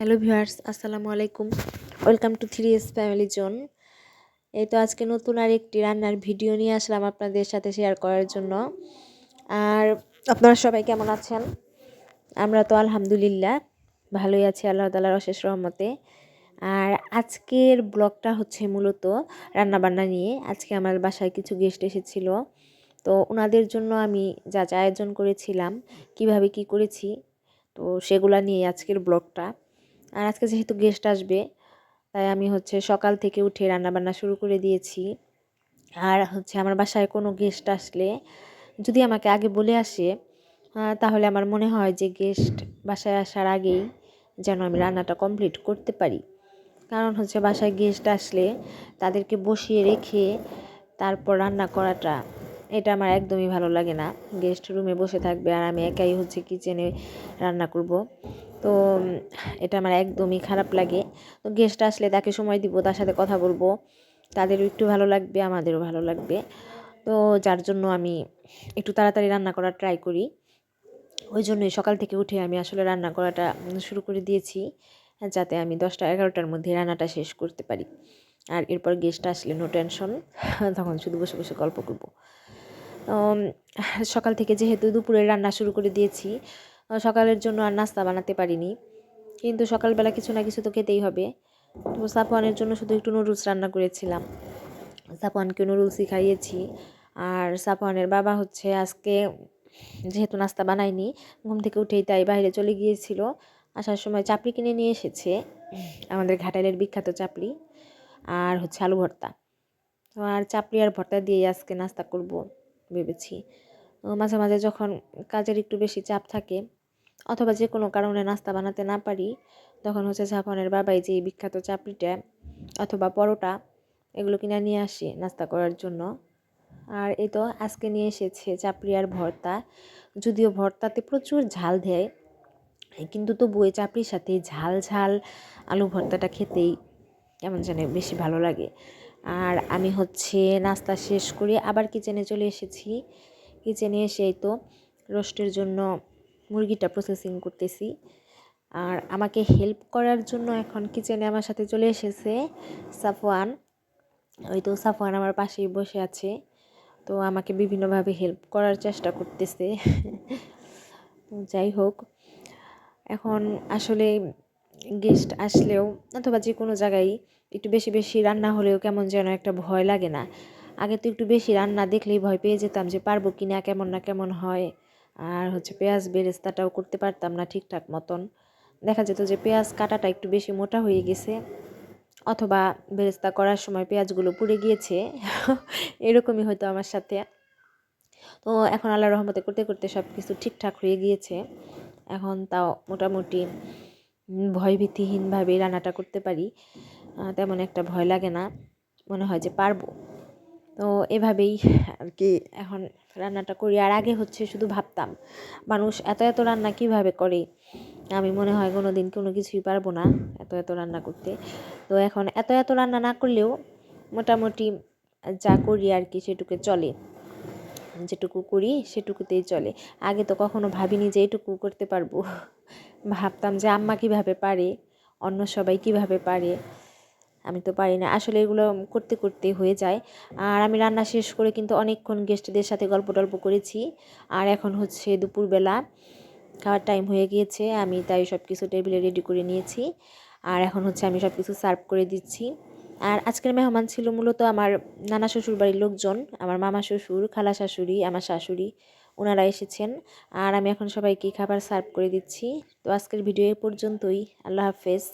Hello viewers, আসসালামু আলাইকুম। Welcome to three S family zone. এই তো আজকে নতুন আর একটি রান্নার ভিডিও নিয়ে আসলাম আপনাদের সাথে শেয়ার করার জন্য। আর আপনারা সবাই কেমন আছেন? আমরা তো আলহামদুলিল্লাহ ভালোই আছি, আল্লাহ তালার অশেষ রহমতে। আর আজকের ব্লগটা হচ্ছে মূলত রান্নাবান্না নিয়ে। আজকে আমার বাসায় কিছু গেস্ট এসেছিল। তো ওনাদের জন্য আমি যা যা আয়োজন করেছিলাম, কীভাবে কি করেছি, তো সেগুলা নিয়ে আজকের ব্লগটা। আর আজকে যেহেতু গেস্ট আসবে, তাই আমি হচ্ছে সকাল থেকে উঠে রান্নাবান্না শুরু করে দিয়েছি। আর হচ্ছে আমার বাসায় কোনো গেস্ট আসলে যদি আমাকে আগে বলে আসে তাহলে আমার মনে হয় যে গেস্ট বাসায় আসার আগেই যেন আমি রান্নাটা কমপ্লিট করতে পারি। কারণ হচ্ছে বাসায় গেস্ট আসলে তাদেরকে বসিয়ে রেখে তারপর রান্না করাটা, এটা আমার একদমই ভালো লাগে না। গেস্ট রুমে বসে থাকবে আর আমি একাই হচ্ছে কিচেনে রান্না করব। তো এটা আমার একদমই খারাপ লাগে। তো গেস্ট আসলে তাকে সময় দিব, তার সাথে কথা বলব। তাদেরও একটু ভালো লাগবে, আমাদেরও ভালো লাগবে। তো যার জন্য আমি একটু তাড়াতাড়ি রান্না করার ট্রাই করি। ওই জন্যই সকাল থেকে উঠে আমি আসলে রান্না করাটা শুরু করে দিয়েছি, যাতে আমি দশটা এগারোটার মধ্যে রান্নাটা শেষ করতে পারি। আর এরপর গেস্ট আসলে নো টেনশন তখন শুধু বসে বসে গল্প করব। সকাল থেকে যেহেতু দুপুরে রান্না শুরু করে দিয়েছি সকালের জন্য আর নাস্তা বানাতে পারিনি। কিন্তু সকালবেলা কিছু না কিছু তো খেতেই হবে। তো সাফওয়ানের জন্য শুধু একটু নুডলস রান্না করেছিলাম। সাফওয়ানকে নুডলসই খাইয়েছি। আর সাফওয়ানের বাবা হচ্ছে আজকে যেহেতু নাস্তা বানায়নি, ঘুম থেকে উঠেই তাই বাইরে চলে গিয়েছিল। আসার সময় চাপড়ি কিনে নিয়ে এসেছে। আমাদের ঘাটালের বিখ্যাত চাপড়ি। আর হচ্ছে আলু ভর্তা। আর চাপড়ি আর ভর্তা দিয়ে আজকে নাস্তা করব ভেবেছি। মাঝে মাঝে যখন কাজের একটু বেশি চাপ থাকে অথবা যে কোনো কারণে নাস্তা বানাতে না পারি, তখন হচ্ছে জাপানের বাবাই যে বিখ্যাত চাপড়িটা অথবা পরোটা, এগুলো কিনে নিয়ে আসি নাস্তা করার জন্য। আর এই তো আজকে নিয়ে এসেছে চাপড়ি আর ভর্তা। যদিও ভর্তাতে প্রচুর ঝাল দেয়, কিন্তু তবু ওই চাপড়ির সাথে ঝাল ঝাল আলু ভর্তাটা খেতেই কেমন জানে বেশি ভালো লাগে। আর আমি হচ্ছে নাস্তা শেষ করে আবার কিচেনে চলে এসেছি। কিচেনে এসেই তো রোস্টের জন্য মুরগিটা প্রসেসিং করতেছি। আর আমাকে হেল্প করার জন্য এখন কিচেনে আমার সাথে চলে এসেছে সাফওয়ান। ওই তো সাফওয়ান আমার পাশেই বসে আছে। তো আমাকে বিভিন্নভাবে হেল্প করার চেষ্টা করতেছে। যাই হোক, এখন আসলে গেস্ট আসলেও অথবা যে কোনো জায়গায় একটু বেশি বেশি রান্না হলেও কেমন যেন একটা ভয় লাগে না। আগে তো একটু বেশি রান্না দেখলেই ভয় পেয়ে যেতাম যে পারব কি না কেমন না কেমন হয়। আর হচ্ছে পেঁয়াজ বেরেস্তাটাও করতে পারতাম না ঠিকঠাক মতন। দেখা যেত যে পেঁয়াজ কাটাটা একটু বেশি মোটা হয়ে গেছে, অথবা বেরেস্তা করার সময় পেঁয়াজগুলো পুড়ে গিয়েছে, এরকমই হয়তো আমার সাথে। তো এখন আল্লাহ রহমতে করতে করতে সব কিছু ঠিকঠাক হয়ে গিয়েছে। এখন তাও মোটামুটি ভয়ভীতিহীনভাবে রান্নাটা করতে পারি তেমন একটা ভয় লাগে না। মনে হয় যে পারব। তো এভাবেই আর কি এখন রান্নাটা করি। আর আগে হচ্ছে শুধু ভাবতাম, মানুষ এত এত রান্না কীভাবে করে? আমি মনে হয় কোনো দিন কোনো কিছুই পারব না এত এত রান্না করতে। তো এখন এত এত রান্না না করলেও মোটামুটি যা করি আর কি সেটুকু চলে। যেটুকু করি সেটুকুতেই চলে। আগে তো কখনো ভাবিনি যে এটুকু করতে পারব। ভাবতাম যে আম্মা কীভাবে পারে, অন্য সবাই কীভাবে পারে। আমি তো পারি না। আসলে এগুলো করতে করতে হয়ে যায়। আর আমি রান্না শেষ করে কিন্তু অনেকক্ষণ গেস্টদের সাথে গল্প টল্প করেছি। আর এখন হচ্ছে দুপুরবেলা, খাওয়ার টাইম হয়ে গিয়েছে। আমি তাই সব কিছু টেবিলে রেডি করে নিয়েছি। আর এখন হচ্ছে আমি সব কিছু সার্ভ করে দিচ্ছি। আর আজকের মেহমান ছিল মূলত আমার নানা শ্বশুর বাড়ির লোকজন। আমার মামা শ্বশুর, খালা শাশুড়ি, আমার শাশুড়ি ওনারা এসেছেন। আর আমি এখন সবাইকে খাবার সার্ভ করে দিচ্ছি। তো আজকের ভিডিও এ পর্যন্তই। আল্লাহ হাফেজ।